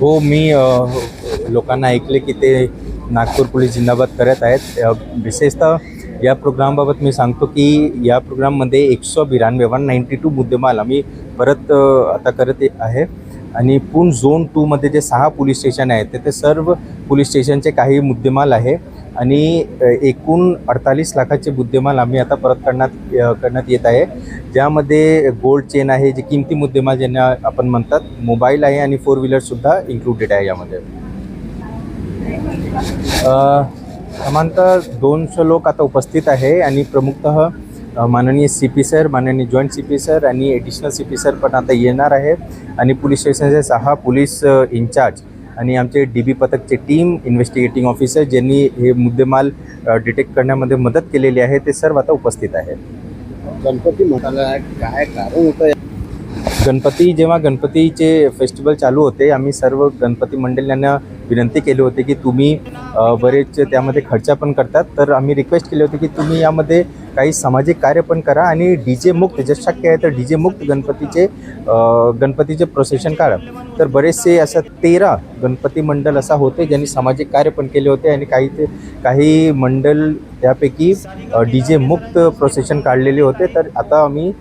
हो मी लोकांना ऐकले की ते नागपूर पोलीस जिंदाबाद करत आहेत. विशेषतः या प्रोग्रामबाबत मी सांगतो की या प्रोग्राममध्ये एकशे बिरानवे वन नाईन्टी टू मुद्देमाल आम्ही परत आता करत आहे. आणि पूर्ण झोन टूमध्ये जे सहा पोलीस स्टेशन आहेत तिथे ते सर्व पोलीस स्टेशनचे काही मुद्देमाल आहे. आणि एकूण अडतालीस लाखाचे मुद्देमाल आम्ही आता परत करण्यात करण्यात येत आहे. ज्यामध्ये गोल्ड चेन आहे जे किमती मुद्देमाल ज्यांना आपण म्हणतात मोबाईल आहे आणि फोर व्हीलरसुद्धा इन्क्लुडेड आहे यामध्ये. अ, दोनशे लोक आता उपस्थित आहे आणि प्रमुखतः माननीय सी पी सर माननीय जॉईंट सी पी सर आणि ॲडिशनल सी पी सर पण आता येणार आहे आणि पोलीस स्टेशनचे सहा पोलीस इंचार्ज इन्चार्ज आणि आमचे डी बी पथकचे टीम इन्व्हेस्टिगेटिंग ऑफिसर ज्यांनी हे मुद्देमाल डिटेक्ट करण्यामध्ये मदत केलेली आहे ते सर्व आता उपस्थित आहेत. गणपती म्हणाला काय कारण होतं गणपती जेव्हा गणपतीचे फेस्टिवल चालू होते आम्ही सर्व गणपती मंडळांना विनंती केली होती की तुम्ही बरेच त्यामध्ये खर्च पण करतात. तर आम्ही रिक्वेस्ट केली होती की तुम्ही यामध्ये काही सामाजिक कार्य पण करा आणि डी जे मुक्त जे शक्य आहे तर डी जे मुक्त गणपतीचे गणपतीचे प्रोसेशन काढा. तर बरेचसे असं तेरा गणपती मंडल असा होते ज्यांनी सामाजिक कार्य पण केले होते आणि काही ते काही मंडल त्यापैकी डी जे मुक्त प्रोसेशन काढलेले होते. तर आता आम्ही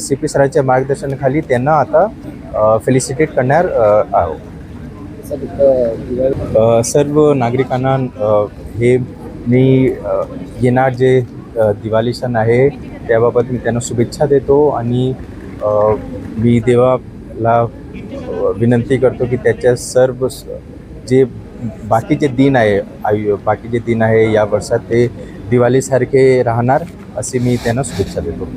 सी पी सरांच्या मार्गदर्शनाखाली त्यांना आता फेलिसिटेट करणार आहोत. सर्व नागरिकांना हे मी येणार जे दिवाळी सण आहे त्याबाबत मी त्यांना शुभेच्छा देतो आणि मी देवाला विनंती करतो की त्याच्या सर्व स- जे बाकीचे दिन आहे आयु बाकीचे दिन आहे या वर्षात ते दिवाळीसारखे राहणार असे मी त्यांना शुभेच्छा देतो.